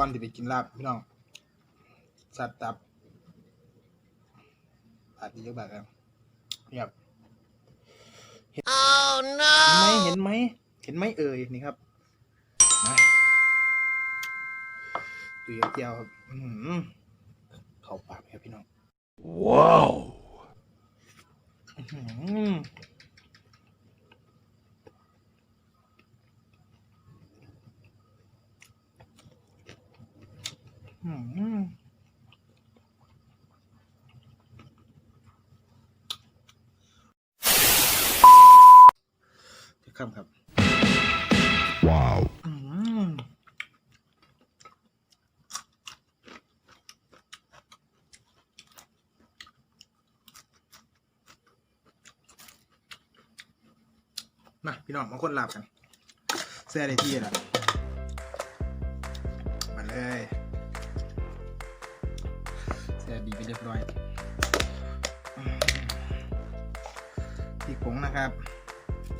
ก่อนที่ไปกินลาบพี่น้องสัตว์ตับอาจจะเยอะแบบนั้นนี่ครับ Oh no! เห็นไหมเห็นไหมเห็นไหมเอ่ยนี่ครับมาตุยกับเจียวครับอื้อหือเข้าปากครับพี่น้อง Wow! อื้อหืออื้อหือ จะคำครับ Wow! อืมมาพี่น้องมาคนลาบกันแซ่ได้ที่ละมาเลย พริกผงนะครับ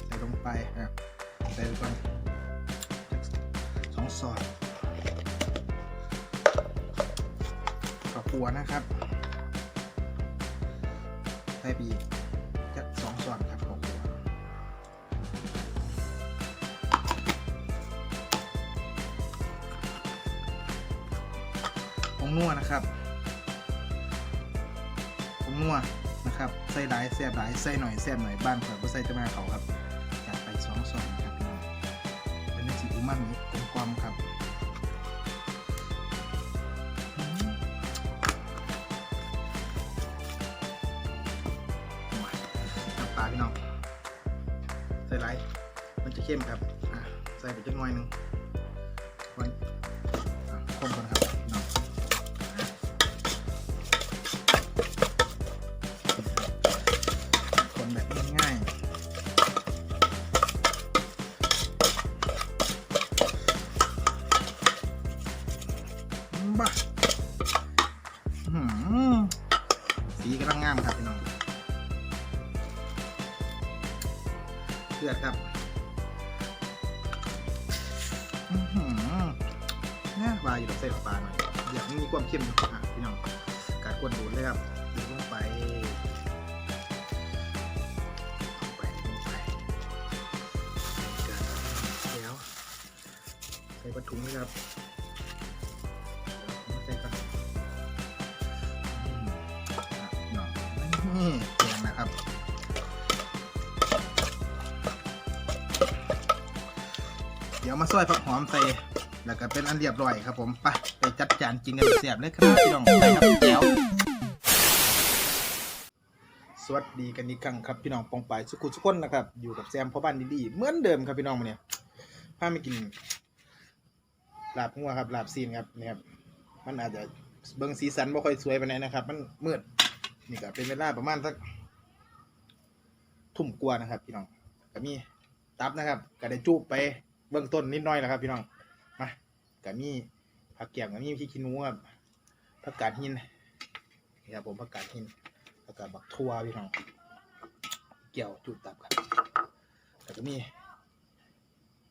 ใส่ลงไปครับใส่ลงไปสองซอนข้าวคั่วนะครับใส่ไปอีกจะสองซอนครับข้าวคั่วผงนัวนะครับผงนัวน ครับใส่หลายแซ่บหลายใส่หน่อยแซ่บหน่อยบ้านเผื่อบ่ใส่จะมาเขาครับจัดไปสองซอนครับพี่น้องเป็นสีอูมามิกลมกลมครับอืมมาน้ำปลาพี่น้องใส่ไรมันจะเข้มครับใส่ไปจักหน่อยหนึ่ง บ้าอื้อหือสีกำลังงามครับพี่น้องเลือดครับนี่ยวายอยู่กับเส้นของปลาหน่อยอยากมีความเข้มอะพี่น้องกัดกวนดูดเลยครับดูลงไปลงไปลงไปแล้วใส่ปลาถุงเลยครับ นี่แกงนะครับ เดี๋ยวมาซอยผักหอมใส่แล้วก็เป็นอันเรียบร้อยครับผมไปไปจัดจานกินกันเสียบเลยครับพี่น้องไปครับแจ๋วสวัสดีกันอีกครั้งครับพี่น้องปองไปสุขุสุขคนนะครับ อยู่กับแซมพ่อบ้านดีๆเหมือนเดิมครับพี่น้องมาเนี่ยพาไม่กินลาบหัวครับลาบซีนครับนี่ครับมันอาจจะเบิ่งสีสันบ่ค่อยสวยไปานนะครับ มันมืด นี่ก็เป็นเวลาประมาณสักทุ่มกว่านะครับ พี่น้องก็มีตับนะครับ ก็ได้จูบไปเบื้องต้นนิดหน่อยแล้วครับ พี่น้องมาก็มีผักแกมก็มีพี่ขี้หนูครับผักกาดหินนี่ครับผมผักกาดหินแล้วก็บักทั่วพี่น้องเกี่ยวจูบตับครับแล้วก็มี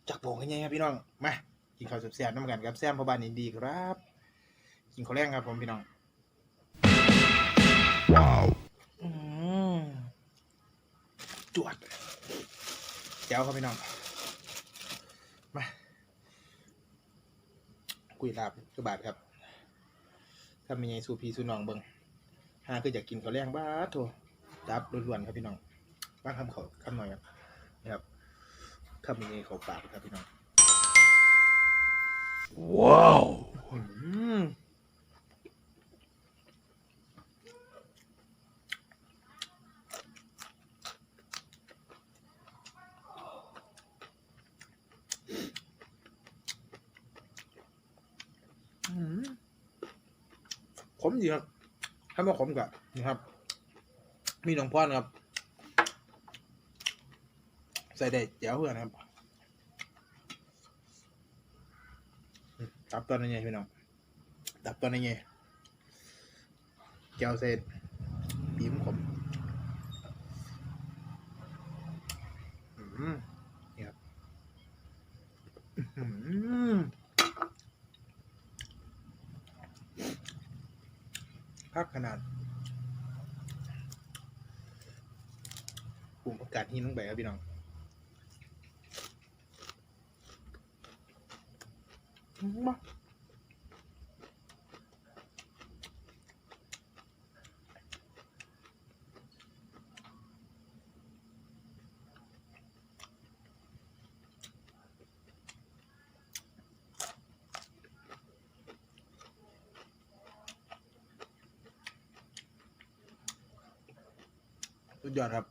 จักโป่งกันยังครับพี่น้องมากินข้าวแซ่บๆน้ำกันครับแซมพ่อบ้านอินดีครับกินข้าวแรงครับผมพี่น้อง Wow! อืมจวดแจ้วครับพี่น้องมากุยลาบกระบาดครับถ้ามีไงสูพีสูน้องเบิงหาคืออยากกินข้าวแรงบ้าโถจับล้วนๆครับพี่น้องบ้างคำเขาคำหน่อยครับนะครับถ้ามีไงเขาปากครับพี่น้อง Wow! อืมอืม ขมดีครับถ้ามาขมกับนะครับ มีหนองพ่อนครับ ใส่ได้เจ๋วเพื่อนครับตับตัวนี้ไงพี่น้องตับตัวนี้ไงเจียวเสร็จบีมขมอืมนี่ครับอื้อหือ คักขนาด ปุ่มประกาศหินลงไปครับพี่น้องมาสุดยอดครับ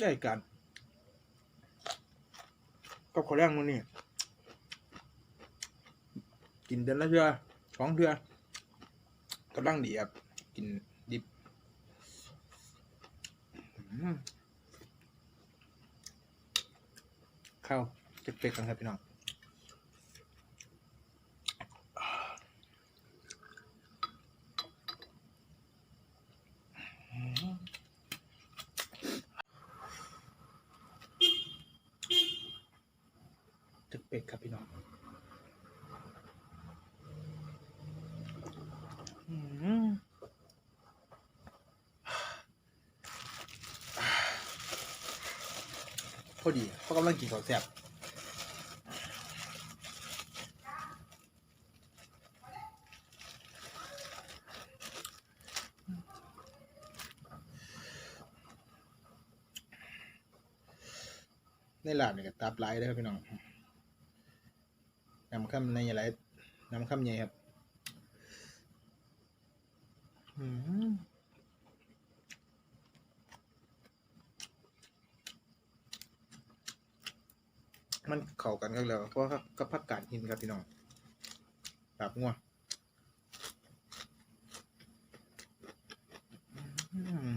ได้กันก็ขอแรงมันนี่กินเดือนละเทือสองเทือกำลังดีครับกินดิบข้าวเป็กๆกันครับพี่น้อง ตึกเป็ดครับพี่น้องอพอดีเขากำลังกินข้าวแซ่บในร้านนี่ก็ตับหลายเลยครับพี่น้องำคำในอะไรนำคำใหญ่ครับมันเข้ากันกันแล้วเพราะว่ากับผักกาดหินครับพี่น้องแบบงัวอืม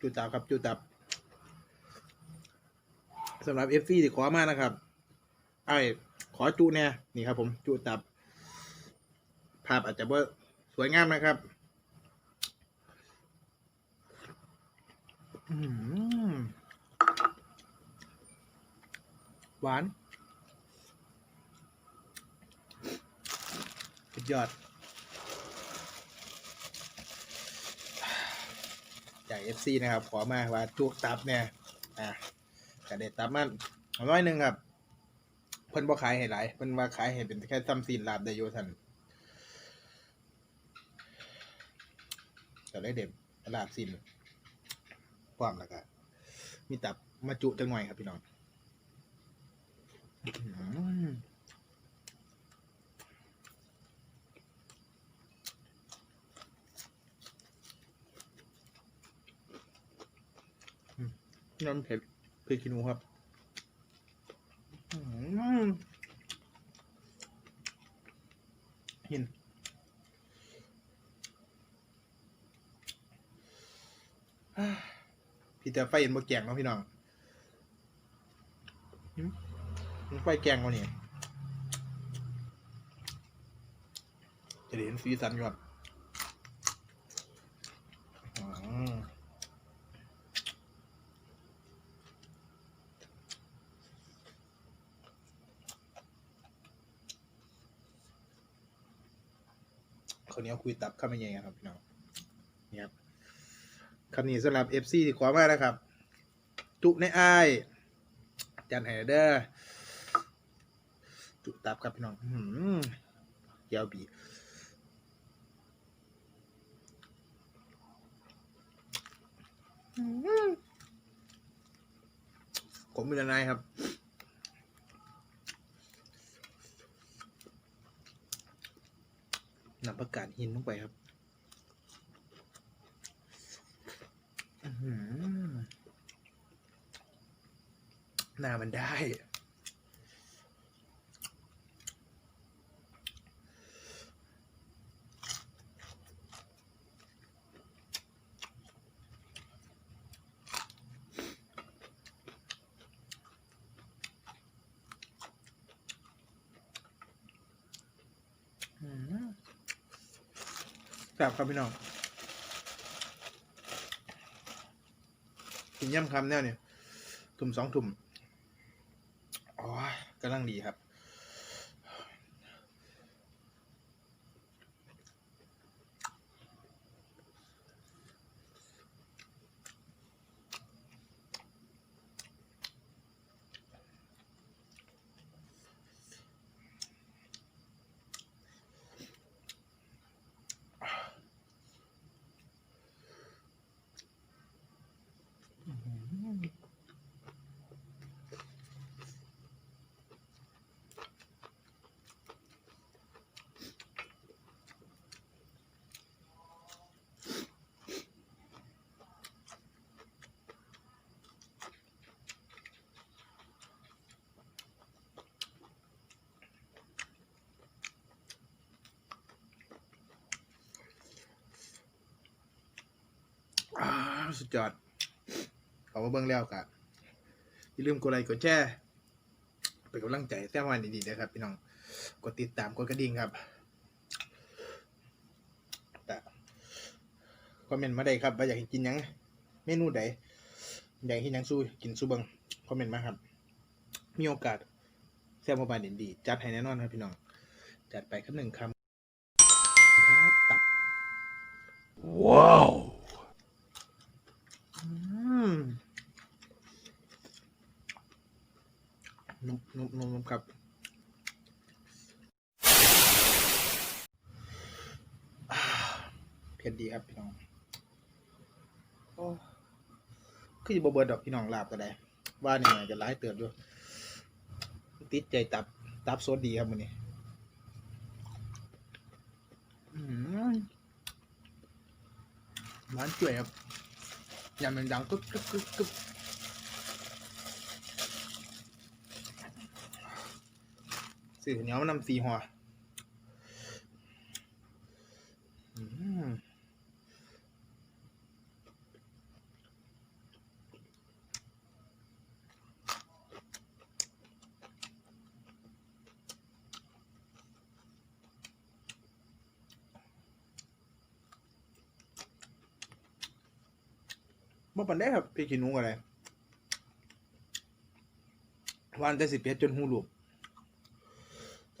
จูตับครับจูตับ สำหรับ FC ที่ขอมานะครับไอ้ขอจุแน่นี่ครับ ผมจุตับ ภาพอาจจะเบอสวยงามนะครับอื้อหือหวานสุดยอดจาก FC นะครับ ขอมาว่าจุตับเนี่ยอะ ก็ได้ตามมันน้อยหนึ่งครับ เพิ่นบ่ขายให้หลายเพิ่นว่าขายให้เป็นแค่ซ้ำซีนลาบได้อยู่ท่านก็เลยเด็บลาบซีนพร้อมแล้วก็มีตับมาจุจังหน่อยครับพี่น้องอื้อหือน้ำเผ็ด พริกขี้หนูครับหือเห็นพี่แต่ไฟเห็นบ่แกงเนาะพี่น้องมันไฟแกงวะนี่ยจะเห็นสีสันอยู่ครับอืม ข้าวเหนียวคุยตับข้าวมันใหญ่ครับพี่น้องนี่ครับคำนี้สำหรับ FC ที่ขอมากนะครับ จุในอ้ายจันไฮเดอร์จุตับครับพี่น้องอื้อหือยาวบีอื้อหือผมมีอะไรครับ นำประกาศหินลงไปครับอื้อหือหน้ามันได้ อืม แซ่บครับพี่น้องกินย่ำคำแน่เนี่ยถุ่มสองถุ่มอ๋อกำลังดีครับ อ่า สุดยอดขามาเบิ่งแล้วกะอย่าลืมกดไลค์กดแชร์เป็นกำลังใจแต้มวันดีๆนะครับพี่น้องกดติดตามกดกระดิ่งครับแต่คอมเมนต์มาได้ครับว่าอยากกินยังเมนูใดอยากให้กินยังสู้กินสู้เบิงคอมเมนต์มาครับ มีโอกาสแซ่บมาบานดีดีจัดให้แน่นอนครับพี่น้อง จัดไปครับหนึ่งคำครับตับ Wow. อืม นุ่มนุ่มนุ่มนุ่มครับอ่าเผ็ดดีครับพี่น้องโอ้คือจะบเบิดดอกพี่น้องลาบก็ได้ ว่านี่จะร้ายเติบอยู่ติดใจตับ ตับโซดดีครับมันนี้หวานจ่วยครับยำมันดังกึกกึกกึกกึก สื่อเหนียวมันนำสีหัวบ่ปันได้ครับพี่กินนูอะไรวานแต่สิเผ็ดจนหูหลุบ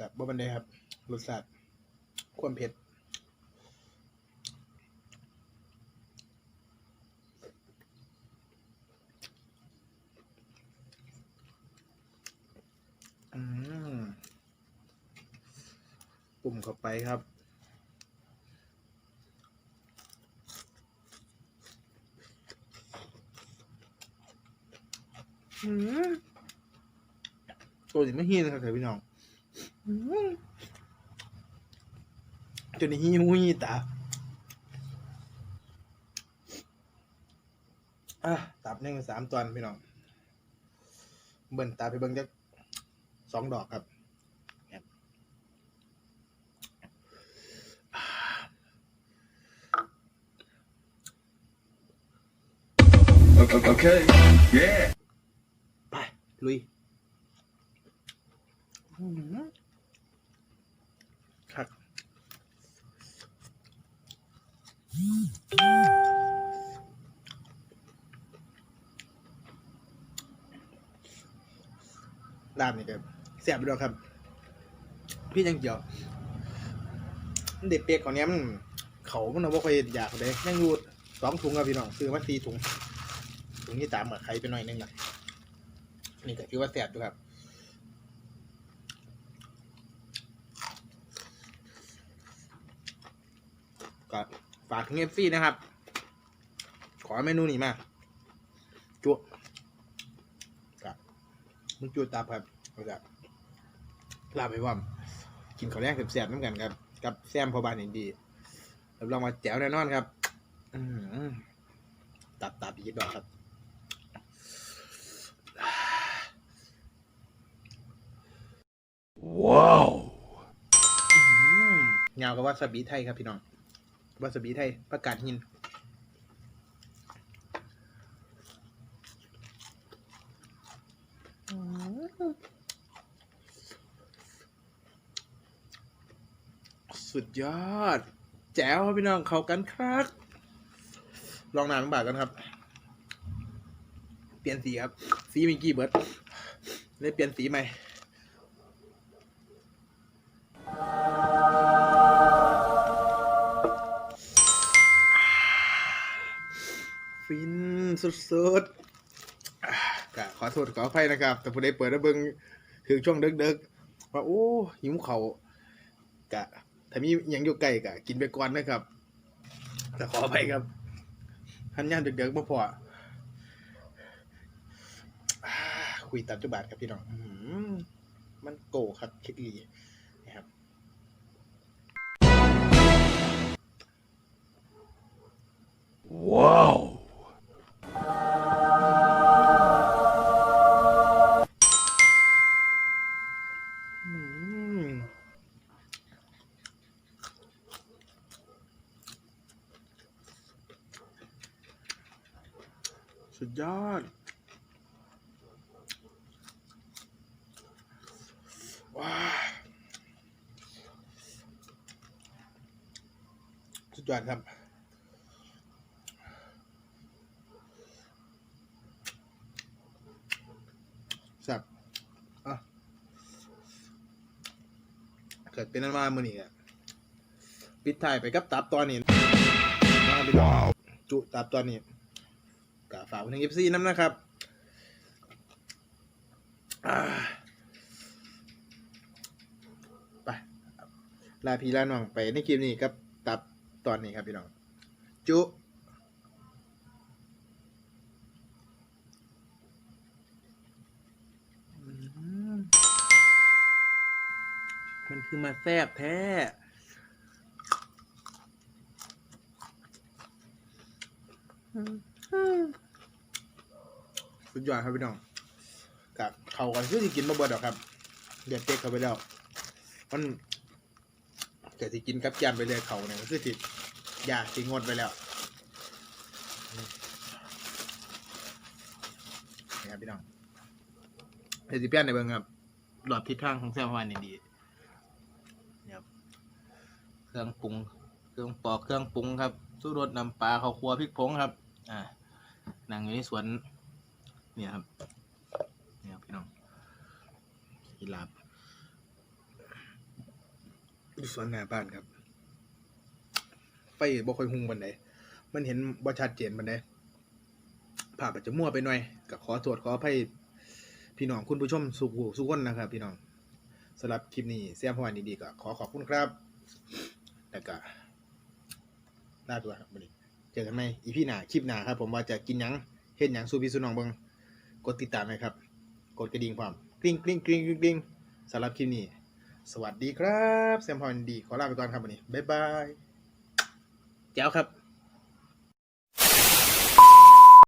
กับบ่ปันได้ครับรสชาติความเผ็ดอืมปุ่มเข้าไปครับอืมตัวนี้ไม่เฮีนะครับพี่น้อง จนฮีหูฮีตาอะตับหนึ่งสามตอนพี่น้อง เบิ่นตาไปเบิ่งจักสองดอกครับครับ Okay. Yeah. ไป ลุยอื้อหือครับ ลาบนี่ครับแซ่บไปด้วยครับ พี่ยังเกี่ยวเด็ดเปียกของเนี้ยมันเขามันเอาบ่ค่อยอยากเลยยังอยู่สองถุงครับพี่น้องซื้อมาสี่ถุงถุงที่ตามกับใครไปหน่อยนึงนะนี่ก็ถือว่าแซ่บอยู่ครับ ก็ฝาก ถึงเอฟซีนะครับ ขอเมนูนี้มาจุกับมึงจุตาครับแล้วก็ลาไปว่ากินข้าวแรกแซ่บๆน้ำกันครับ กับแซมพอบานอินดีรับรองมาแจ๋วแน่นอนครับอืมตับตับอีกดอกครับ Wow. อืมยาวกับวาซาบิไทยครับพี่น้อง วาซาบิไทยประกาศหินสุดยอด แจ๋วพี่น้องเขากันครับลองน้ำบากกันครับ เปลี่ยนสีครับ สีมีกี่เบิร์ดเลยเปลี่ยนสีใหม่ สุดๆกะขอโทษขออภัยนะครับ แต่พอได้เปิดแล้วเบิ่งถึงช่วงดึกๆว่าโอ้หิวเขาวกะถ้ามีหยังอยู่ใกล้กะกินไปก่อนนะครับแต่ขออภัยครับทันยามดึกๆบ่พอคุยตามจุบาทครับพี่น้องมันโกครับคิดลีนะครับ Wow. อื สุดยอด ว้าสุดยอดครับสับอะเกิดเป็นอันมามือนี่อะปิดท้ายไปกับตับตอนนี้มาไปต่อจุตับตอนนี้ ฝากไว้ในเอฟซีน้ำนะครับไปลาพีลาน้องไปในคลิปนี้กับตับตอนนี้ครับพี่น้อง จุมมันคือมาแซบแท้ สุดยอดครับพี่น้องกับเขากันคือสิกินมาเบิดหรอกครับเดือดเต็กเข้าไปแล้ว มันเกิดสิกินกับยำไปเลยเขาเนี่ยก็คือสิยาสิงดไปแล้วนี่ครับพี่น้องเดี๋ยวสิเปลี่ยนในเบิ่งครับหลอดทิศทางของแซมวันนี่ดีนะครับเครื่องปรุง เครื่องปอกเครื่องปรุงครับสู้รสน้ำปลาข้าวคั่วพริกผงครับ อ่านั่งอยู่ในสวน เนี่ยครับเนี่ยพี่น้องกีฬาบอยู่สวนหน้าบ้านครับ ไฟบ่ค่อยหุงบันไดมันเห็นบ่ชัดเจนบันไดภาพอาจจะมั่วไปหน่อยก็ขอโทษขออภัยพี่น้องคุณผู้ชมสุขหูสุขคนนะครับ พี่น้องสำหรับคลิปนี้เสียมพวันดีๆก็ขอขอบคุณครับแล้วก็ลาตัวครับวันนี้เจอกันไหมอีพี่หนาคลิปหนาครับ ผมว่าจะกินหยังเฮ็ดหยังสู้พี่สู้น้องเบิง ดติดตามนะครับ กดกระดิ่งความกริ๊งกริ๊งกริ๊งกริ๊งกริ๊งสำหรับคลิปนี้ สวัสดีครับแซมพอนดี ขอลาไปก่อนครับวันนี้ บ๊ายบายแจ้วครับ